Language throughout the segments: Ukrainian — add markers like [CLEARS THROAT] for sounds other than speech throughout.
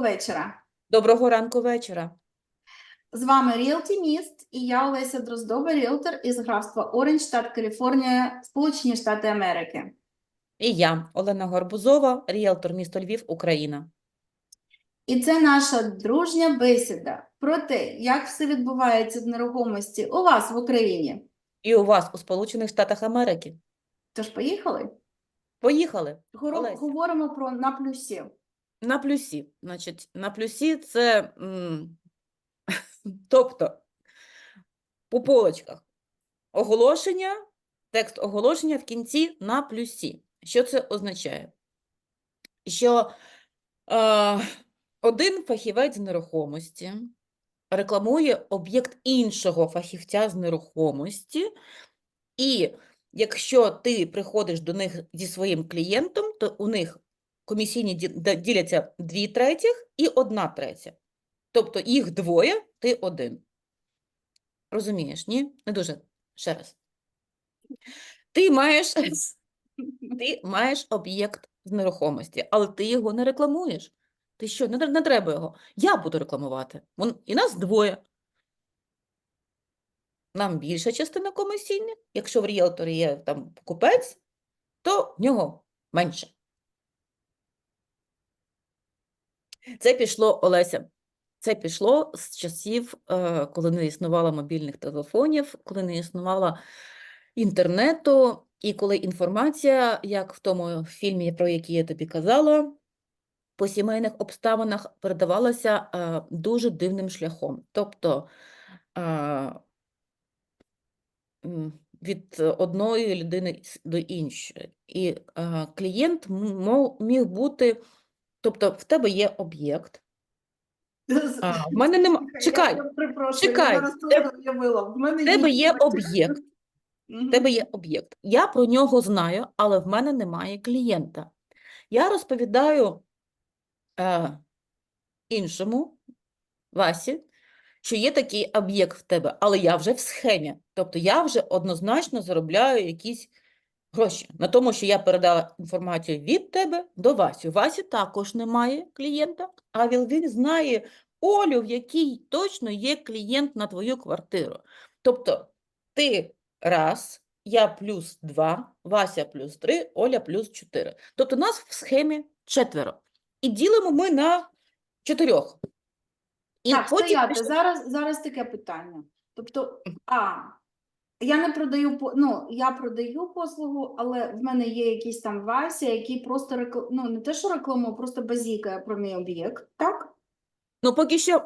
Вечора. Доброго ранку вечора. З вами Realty Міст і я Олеся Дроздова, ріелтор із графства Оранж, штат Каліфорнія, Сполучені Штати Америки. І я, Олена Горбузова, ріелтор місто Львів, Україна. І це наша дружня бесіда про те, як все відбувається в нерухомості у вас в Україні. І у вас у Сполучених Штатах Америки. Тож поїхали? Поїхали. Олеся. Говоримо про на плюсі. На плюсі. Значить, на плюсі це, [LAUGHS] тобто, по полочках. Оголошення, текст оголошення в кінці на плюсі. Що це означає? Що е, один фахівець з нерухомості рекламує об'єкт іншого фахівця з нерухомості, і якщо ти приходиш до них зі своїм клієнтом, то у них комісійні діляться дві третіх і одна третя. Тобто їх двоє, ти один. Розумієш, ні? Не дуже. Ще раз. Ти маєш, ти маєш об'єкт з нерухомості, але ти його не рекламуєш. Ти що, не, не треба його. Я буду рекламувати. Вон, і нас двоє. Нам більша частина комісійних. Якщо в ріелторі є там покупець, то в нього менше. Це пішло, Олеся, це пішло з часів, е, коли не існувало мобільних телефонів, коли не існувало інтернету, і коли інформація, як в тому фільмі, про який я тобі казала, по сімейних обставинах передавалася е, дуже дивним шляхом. Тобто е, від одної людини до іншої. І клієнт міг бути, тобто в тебе є об'єкт. А, в [LAUGHS] мене нема. Чекай, чекай, я в мене тебе є об'єкт. В тебе є об'єкт. Я про нього знаю, але в мене немає клієнта. Я розповідаю е, іншому Васі, що є такий об'єкт в тебе, але я вже в схемі. Тобто я вже однозначно заробляю якісь гроші на тому, що я передала інформацію від тебе до Васі. У Васі також немає клієнта, а він, він знає Олю, в якій точно є клієнт на твою квартиру. Тобто ти раз, я плюс два, Вася плюс три, Оля плюс чотири. Тобто нас в схемі четверо. І ділимо ми на чотирьох. І Так, потім стояти. Зараз, зараз таке питання. Тобто, а, я не продаю, ну, я продаю послугу, але в мене є якийсь там Вася, який просто рекл... ну, не те, що рекламує, просто базікає про мій об'єкт, так? Ну, поки що,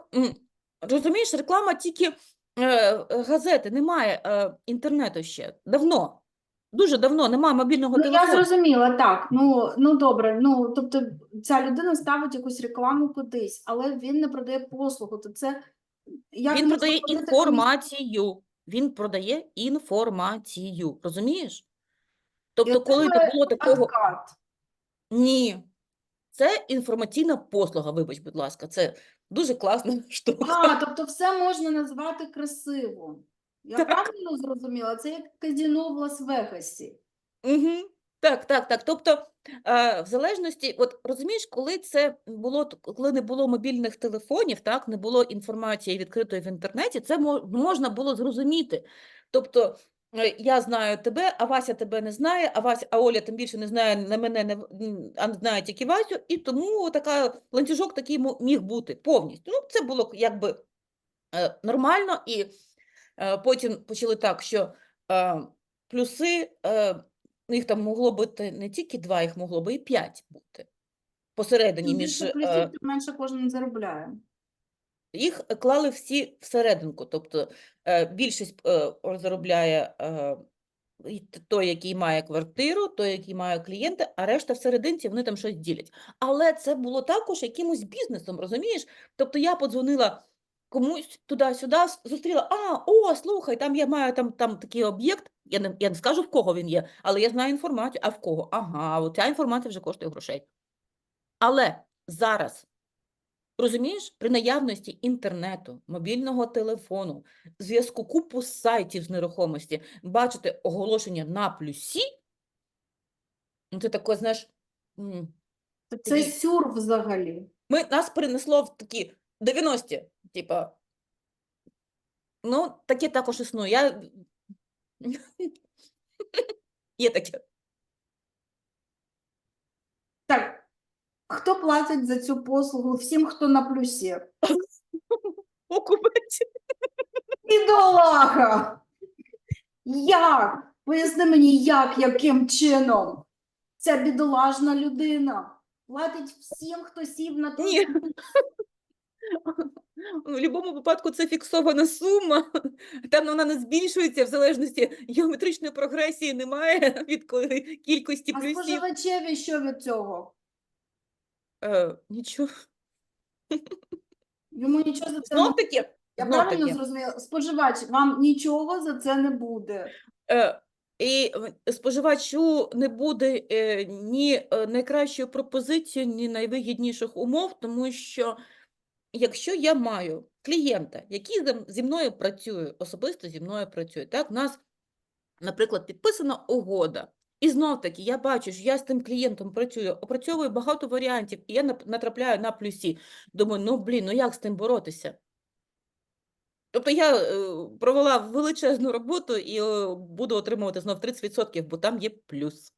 розумієш, реклама тільки е, газети, немає е, інтернету ще. Давно. Дуже давно немає мобільного Ну, я зрозуміла, так. Ну, ну добре. Ну, тобто, ця людина ставить якусь рекламу кудись, але він не продає послугу. То це як Він продає інформацію. Він продає інформацію. Розумієш? Тобто, коли не було такого. Откат. Ні. Це інформаційна послуга, вибач, будь ласка, це дуже класна [LAUGHS] штука. А, тобто все можна назвати красиво. Я Так. правильно зрозуміла? Це як казіно в Лас-Вегасі. Угу. Так, так, так. Тобто, е, в залежності, от розумієш, коли це було, коли не було мобільних телефонів, так, не було інформації відкритої в інтернеті, це можна було зрозуміти. Тобто, е, я знаю тебе, а Вася тебе не знає, а Вася, а Оля тим більше не знає на мене, не, а знає тільки Васю, і тому така ланцюжок такий міг бути повністю. Ну, це було якби е, нормально, і потім почали так, що плюси, їх там могло бути не тільки два, їх могло би і п'ять бути посередині між е, плюсів, тим менше кожен заробляє. їх клали всі всерединку. Тобто е, більшість е, заробляє е, той, який має квартиру, той, який має клієнта, а решта всерединці вони там щось ділять. Але це було також якимось бізнесом, розумієш? Тобто я подзвонила комусь туди-сюди, зустріла, а, о, слухай, там я маю там, там такий об'єкт, я не, я не скажу, в кого він є, але я знаю інформацію, а в кого? Ага, от ця інформація вже коштує грошей. Але зараз Розумієш, при наявності інтернету, мобільного телефону, зв'язку купу сайтів з нерухомості, бачити оголошення на плюсі, ну це таке, знаєш, Це сюр взагалі. Ми, нас перенесло в такі 90-ті, типа. Ну, таке також існує. Я... [LAUGHS] Є таке. Так, хто платить за цю послугу? Всім, хто на плюсі. [LAUGHS] Бідолаха! Як? Поясни мені, як, яким чином? Ця бідолажна людина платить всім, хто сів на Ні. [LAUGHS] В будь-якому випадку це фіксована сума. Там вона не збільшується в залежності геометричної прогресії немає від кількості А плюсів. споживачеві що від цього? Е, нічого. Йому нічого за це не Знов таки, Я знов правильно таки. зрозуміла? Споживач, вам нічого за це не буде. Е, І споживачу не буде е, ні е, найкращої пропозиції, ні найвигідніших умов, тому що якщо я маю клієнта, який зі- мною працює, особисто зі мною працює, так, у нас, наприклад, підписана угода. І знов таки, я бачу, що я з тим клієнтом працюю, опрацьовую багато варіантів, і я натрапляю на плюсі. Думаю, ну блін, ну як з тим боротися? Тобто я е, провела величезну роботу і е, буду отримувати знов 30%, бо там є плюс.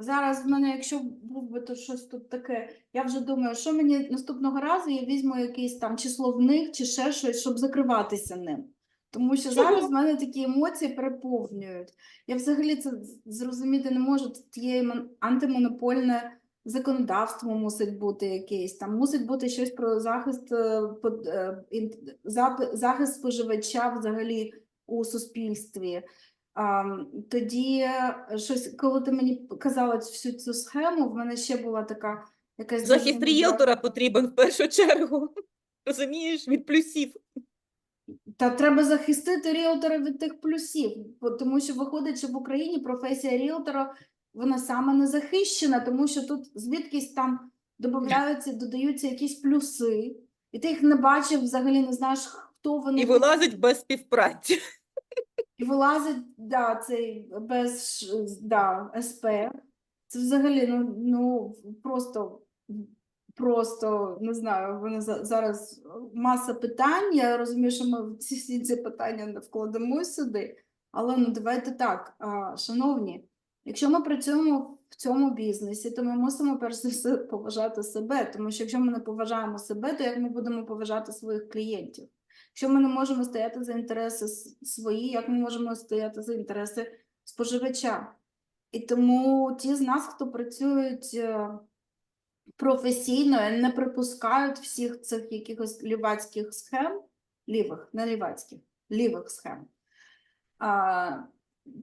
Зараз в мене, якщо був би то щось тут таке, я вже думаю, що мені наступного разу я візьму якийсь там чи словник, чи ще щось, щоб закриватися ним. Тому що зараз в мене такі емоції переповнюють. Я взагалі це зрозуміти не можу. Тут є антимонопольне законодавство мусить бути якесь, там мусить бути щось про захист, е, е, захист споживача взагалі у суспільстві. Тоді е, щось, коли ти мені казала всю цю схему, в мене ще була така якась Захист ріелтора потрібен в першу чергу. [LAUGHS] Розумієш, від плюсів. Та треба захистити ріелтора від тих плюсів, тому що виходить, що в Україні професія ріелтора вона саме не захищена, тому що тут звідкись там додаються, додаються якісь плюси, і ти їх не бачив, взагалі не знаєш, хто вони І вилазить без співпраці. [LAUGHS] І вилазить, да, цей без да, СП. Це взагалі ну, ну просто, просто не знаю, вони за- зараз маса питань. Я розумію, що ми ці всі ці питання не вкладемо сюди. Але ну давайте так, шановні, якщо ми працюємо в цьому бізнесі, то ми мусимо перш за все поважати себе. Тому що якщо ми не поважаємо себе, то як ми будемо поважати своїх клієнтів? Якщо ми не можемо стояти за інтереси свої, як ми можемо стояти за інтереси споживача? І тому ті з нас, хто працюють е, професійно, не припускають всіх цих якихось лівацьких схем, лівих, не лівацьких, лівих схем. А,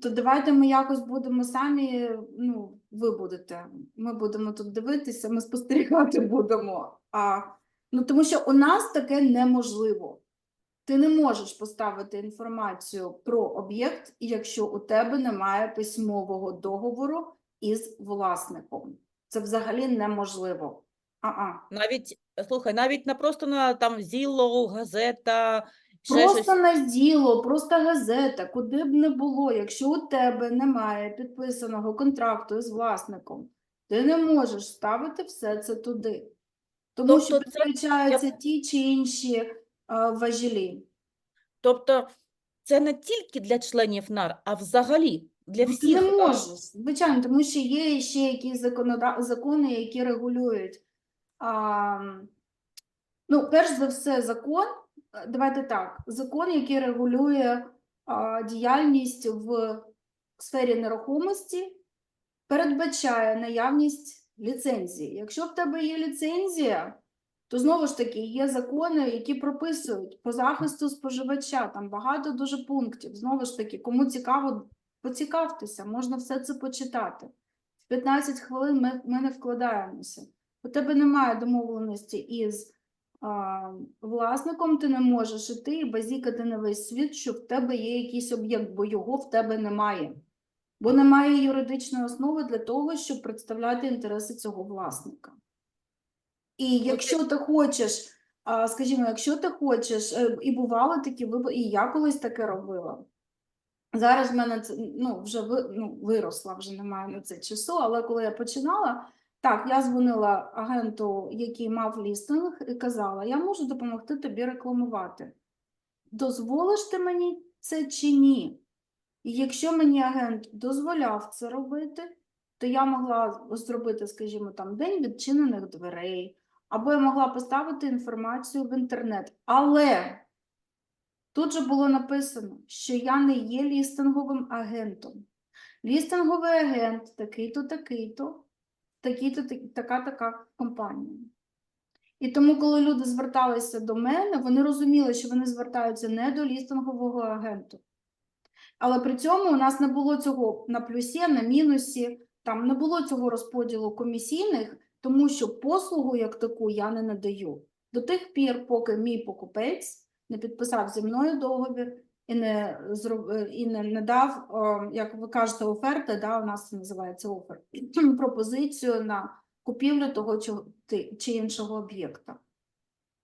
то давайте ми якось будемо самі, ну, ви будете, ми будемо тут дивитися, ми спостерігати [LAUGHS] будемо. А, ну, тому що у нас таке неможливо. Ти не можеш поставити інформацію про об'єкт, якщо у тебе немає письмового договору із власником. Це взагалі неможливо. А-а. Навіть, слухай, навіть на просто на там Zillow, газета, Просто щось. на діло, просто газета, куди б не було, якщо у тебе немає підписаного контракту з власником, ти не можеш ставити все це туди. Тому що Тобто це- ті чи інші важелі. Тобто це не тільки для членів НАР, а взагалі для Ну, всіх. Ти не можеш, звичайно, тому що є ще якісь закони, які регулюють. А, ну, перш за все, закон, е, давайте так, закон, який регулює а, діяльність в сфері нерухомості, передбачає наявність ліцензії. Якщо в тебе є ліцензія, то знову ж таки є закони, які прописують по захисту споживача. Там багато дуже пунктів. Знову ж таки, кому цікаво, поцікавтеся, можна все це почитати. В 15 хвилин ми, ми не вкладаємося. У тебе немає домовленості із а, власником, ти не можеш іти і базікати на весь світ, що в тебе є якийсь об'єкт, бо його в тебе немає. Бо немає юридичної основи для того, щоб представляти інтереси цього власника. І якщо ти хочеш, а, скажімо, якщо ти хочеш, е, і бували такі випадки, і я колись таке робила. Зараз в мене це ну, вже ви, ну, виросла, вже немає на це часу, але коли я починала, Так, я дзвонила агенту, який мав лістинг, і казала: я можу допомогти тобі рекламувати. Дозволиш ти мені це чи ні? І якщо мені агент дозволяв це робити, то я могла зробити, скажімо, там день відчинених дверей, або я могла поставити інформацію в інтернет. Але тут же було написано, що я не є лістинговим агентом. Лістинговий агент такий-то, такий-то, такий-то, така-така компанія. І тому, коли люди зверталися до мене, вони розуміли, що вони звертаються не до лістингового агенту. Але при цьому у нас не було цього на плюсі, на мінусі, там не було цього розподілу комісійних, тому що послугу як таку я не надаю. До тих пір, поки мій покупець не підписав зі мною договір і не, е, і не надав, як ви кажете, оферти, да, у нас це називається офер, [CLEARS THROAT] пропозицію на купівлю того чи, чи іншого об'єкта.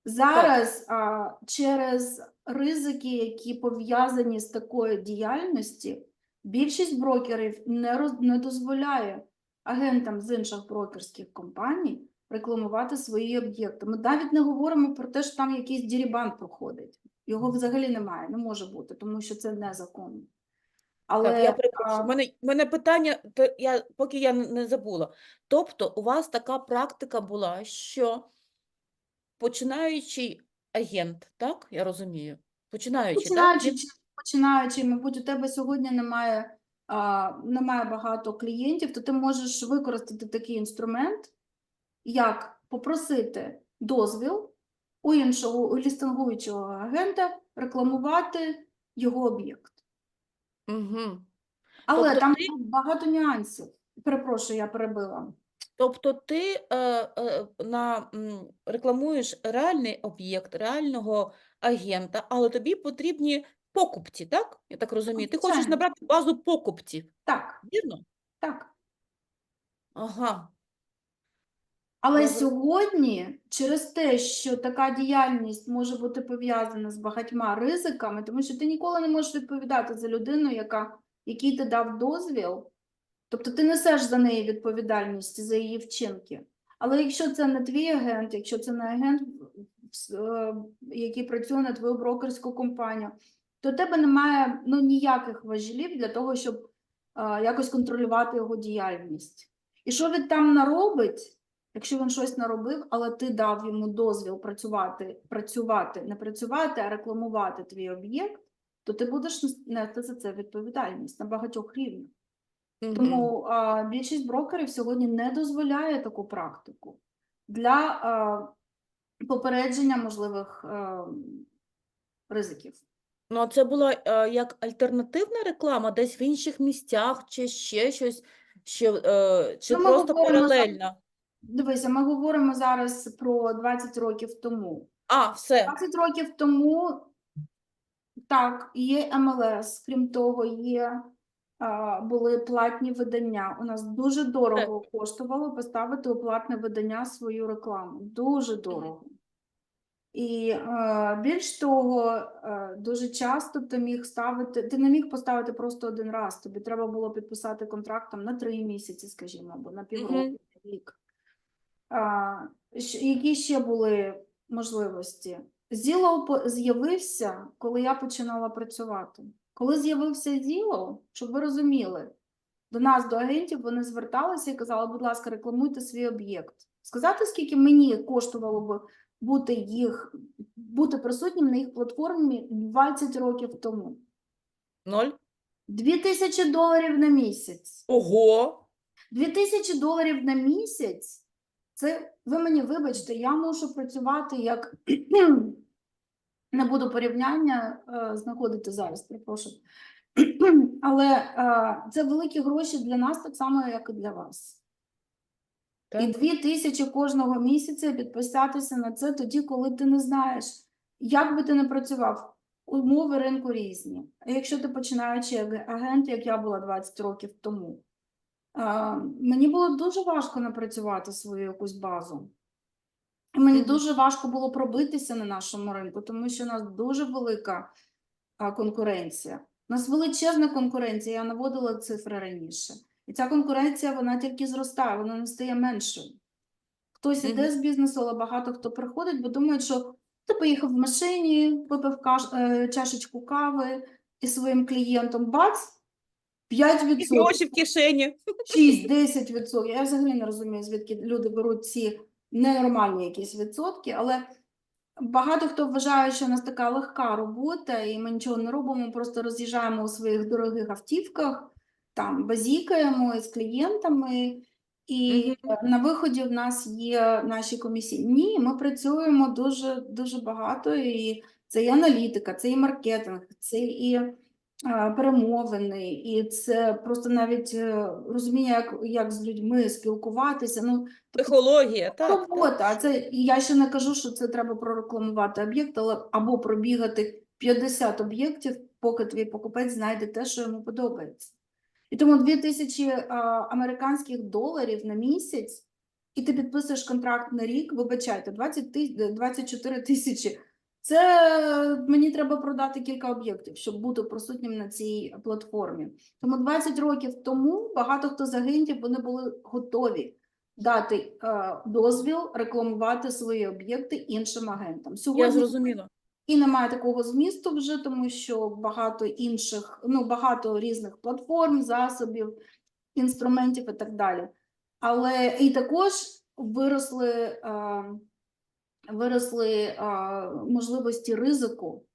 Зараз а, через ризики, які пов'язані з такою діяльністю, більшість брокерів не, роз, не дозволяє агентам з інших брокерських компаній рекламувати свої об'єкти. Ми навіть не говоримо про те, що там якийсь дірібан проходить. Його взагалі немає, не може бути, тому що це незаконно. Але Так, я перепрошую. а, мене, мене питання, то я, поки я не забула. Тобто, у вас така практика була, що починаючий агент, так? Я розумію. Так? Починаючи, Він- чи- починаючи, мабуть, у тебе сьогодні немає, немає багато клієнтів, то ти можеш використати такий інструмент, як попросити дозвіл у іншого у лістингуючого агента рекламувати його об'єкт. Мгм. Але Тобто там ти- багато нюансів. Перепрошую, я перебила. Тобто ти е, е, на, м, рекламуєш реальний об'єкт, реального агента, але тобі потрібні покупці, так? Я так розумію. Ти хочеш набрати базу покупців, Так, вірно? так. Ага. Але Я сьогодні, через те, що така діяльність може бути пов'язана з багатьма ризиками, тому що ти ніколи не можеш відповідати за людину, яка, якій ти дав дозвіл, тобто ти несеш за неї відповідальність за її вчинки. Але якщо це не твій агент, якщо це не агент, е, який працює на твою брокерську компанію, то у тебе немає ну, ніяких важелів для того, щоб е, якось контролювати його діяльність. І що він там наробить, якщо він щось наробив, але ти дав йому дозвіл працювати, працювати, не працювати, а рекламувати твій об'єкт, то ти будеш нести за це відповідальність на багатьох рівнях. Мгм. Тому а, більшість брокерів сьогодні не дозволяє таку практику для а, попередження можливих а, ризиків. Ну, а це була е, як альтернативна реклама десь в інших місцях, чи ще щось, що, е, чи Ну, ми просто говоримо за- паралельно? Дивися, ми говоримо зараз про 20 років тому. А, все. 20 років тому так, є МЛС, крім того, є а, були платні видання. У нас дуже дорого коштувало поставити у платне видання свою рекламу. Дуже дорого. І е, більш того, е, дуже часто ти міг ставити, ти не міг поставити просто один раз. Тобі треба було підписати контракт там на три місяці, скажімо, або на півроку, на рік. А, які ще були можливості? По- з'явився, коли я починала працювати. Коли з'явився Zillow, щоб ви розуміли, до нас, до агентів, вони зверталися і казали, будь ласка, рекламуйте свій об'єкт. Сказати, скільки мені коштувало б бути їх, бути присутнім на їх платформі 20 років тому. Ноль. 2000 доларів на місяць. Ого. 2000 доларів на місяць. Це ви мені вибачте, я мушу працювати як [CLEARS THROAT] не буду порівняння е, знаходити зараз, перепрошую. [CLEARS THROAT] Але е, це великі гроші для нас так само, як і для вас. І дві тисячі кожного місяця підписатися на це тоді, коли ти не знаєш, як би ти не працював. Умови ринку різні. А якщо ти починаючи як агент, як я була 20 років тому, а, мені було дуже важко напрацювати свою якусь базу. І мені Мгм. дуже важко було пробитися на нашому ринку, тому що у нас дуже велика конкуренція. У нас величезна конкуренція, я наводила цифри раніше. І ця конкуренція вона тільки зростає, вона не стає меншою. Хтось іде з бізнесу, але багато хто приходить, бо думають, що ти поїхав в машині, випив каш... е, чашечку кави і своїм клієнтом бац, 5%. І гроші в кишені. 6-10%. [LAUGHS] Я взагалі не розумію, звідки люди беруть ці ненормальні якісь відсотки, але багато хто вважає, що у нас така легка робота, і ми нічого не робимо, просто роз'їжджаємо у своїх дорогих автівках, там базікаємо з клієнтами. І Мгм. е, на виході в нас є наші комісії. Ні, ми працюємо дуже дуже багато, і це і аналітика, це і маркетинг, це і е, перемовини, і це просто навіть е, розуміння, як, як з людьми спілкуватися. Ну, Психологія, так. так. робота. А це я ще не кажу, що це треба прорекламувати об'єкт, але або пробігати 50 об'єктів, поки твій покупець знайде те, що йому подобається. І тому 2000 а, американських доларів на місяць, і ти підписуєш контракт на рік, вибачайте, 20 тис- 24 тисячі. Це мені треба продати кілька об'єктів, щоб бути присутнім на цій платформі. Тому 20 років тому багато хто з агентів вони були готові дати е, дозвіл рекламувати свої об'єкти іншим агентам. Я Сьогодні зрозуміла. І немає такого змісту вже, тому що багато інших, ну багато різних платформ, засобів, інструментів і так далі. Але і також виросли, виросли можливості ризику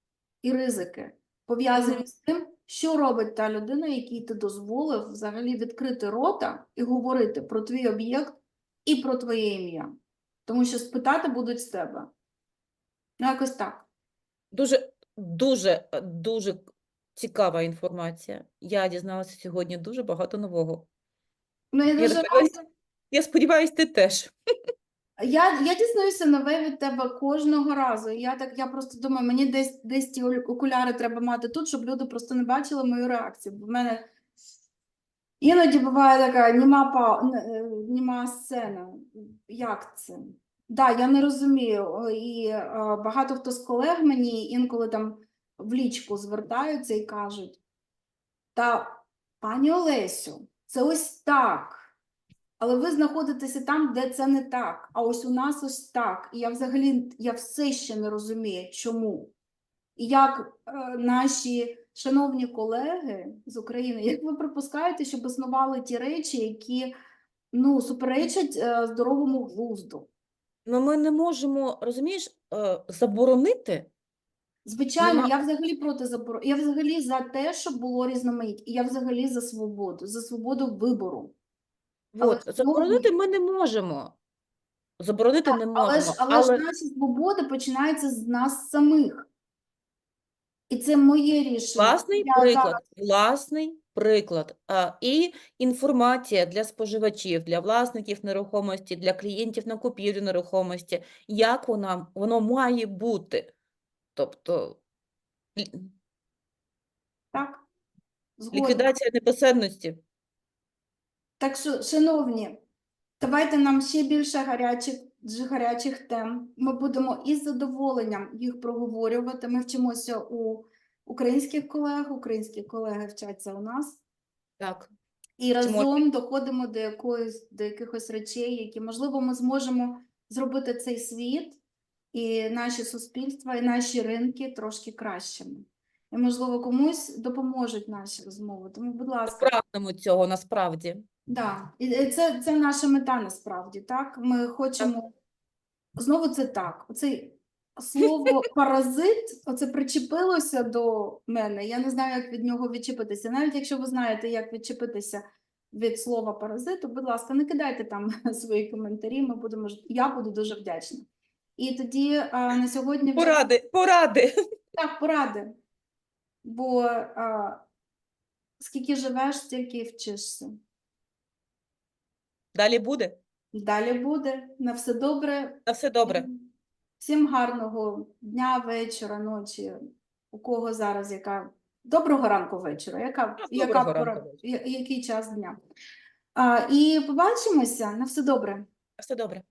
і ризики, пов'язані з тим, що робить та людина, якій ти дозволив взагалі відкрити рота і говорити про твій об'єкт і про твоє ім'я. Тому що спитати будуть з тебе. Ну, якось так. Дуже, дуже, е, дуже цікава інформація. Я дізналася сьогодні дуже багато нового. Ну, я дуже дивилась- Я сподіваюся, ти теж. Я, я дізнаюся нове від тебе кожного разу. Я так я просто думаю, мені десь десь ті окуляри треба мати тут, щоб люди просто не бачили мою реакцію. Бо в мене іноді буває така німа па е, німа сцена. Як це? Да, я не розумію. І е, багато хто з колег мені інколи там в лічку звертаються і кажуть: та пані Олесю, це ось так. Але ви знаходитеся там, де це не так. А ось у нас ось так. І я взагалі я все ще не розумію, чому. І як е, наші шановні колеги з України, як ви припускаєте, щоб існували ті речі, які ну, суперечать е, здоровому глузду? Ну, ми не можемо, розумієш, е, заборонити. Звичайно, я взагалі проти заборони. Я взагалі за те, щоб було різноманіття. І я взагалі за свободу, за свободу вибору. От, але заборонити ми не можемо. Заборонити не Але можемо. ж, але ж наші свободи починаються з нас самих. І це моє рішення. Власний Я приклад, зараз- власний приклад. А, і інформація для споживачів, для власників нерухомості, для клієнтів на купівлю нерухомості, як вона, воно має бути. Тобто лі- Так, згодна. ліквідація непосадності. Так що, шановні, давайте нам ще більше гарячих, дж- гарячих тем. Ми будемо із задоволенням їх проговорювати. Ми вчимося у українських колег, українські колеги вчаться у нас. Так. І разом доходимо до якоїсь до якихось речей, які можливо ми зможемо зробити цей світ і наші суспільства, і наші ринки трошки кращими. І можливо комусь допоможуть наші розмови. Тому, будь ласка, Прагнемо цього насправді. Да. І це, це наша мета насправді. Так, ми хочемо знову це так. Оцей слово [LAUGHS] паразит, оце причепилося до мене. Я не знаю, як від нього відчепитися. Навіть якщо ви знаєте, як відчепитися від слова паразиту, будь ласка, не кидайте там [LAUGHS] свої коментарі. Ми будемо я буду дуже вдячна. І тоді а, на сьогодні Поради, поради. так, поради. Бо а, скільки живеш, стільки вчишся. Далі буде. Далі буде. На все добре. На все добре. Всім гарного дня, вечора, ночі. У кого зараз яка. Доброго ранку вечора. Яка, яка доброго пора, ранку я- який час дня? А, і побачимося. На все добре. На все добре.